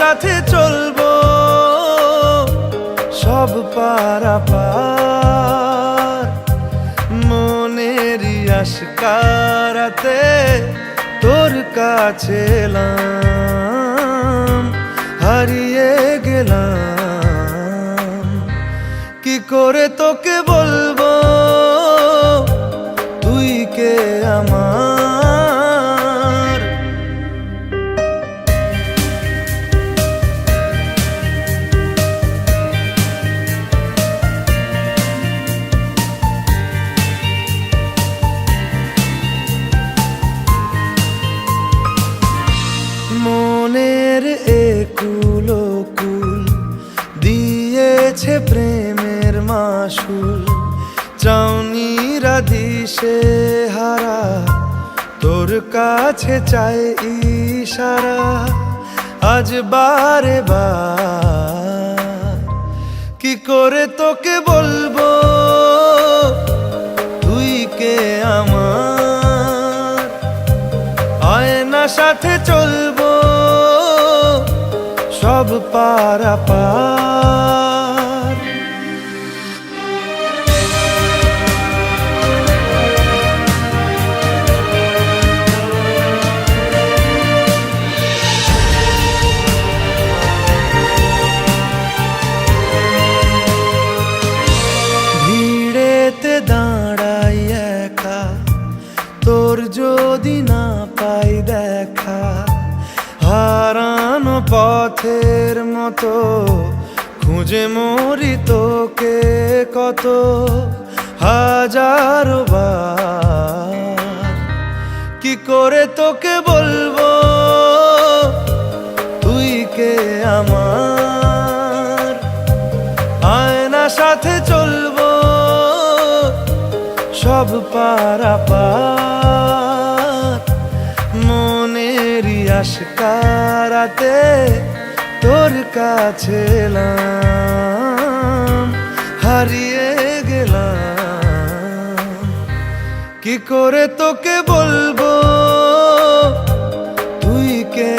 সাথে চলবো, সব পারা পার মনেরই আশকারাতে তোর কাছে এলাম, হারিয়ে গেলাম। কি করে তোকে বলব? তুই কে আমার মনের একুলো কুল দিয়েছে প্রেমের মাসুল। চাউনিরা দিশে হারা, তোর কাছে চাই ইশারা। আজ বারে বার, কি করে তোকে বলব? তুই কে আমার? আয়না সাথে চলবো? সব পার ভিড়েতে দাঁড়াই একা তোর যদি না পাই দেখা। পথের মতো, খুঁজে মরি তোকে কত, হাজারো কি করে তোকে বলব? তুই কে আমার? আয়না সাথে চলবো, সব পারা পার আশকারাতে তোর কাছে হারিয়ে গেলাম। কি করে তোকে বলব? তুই কে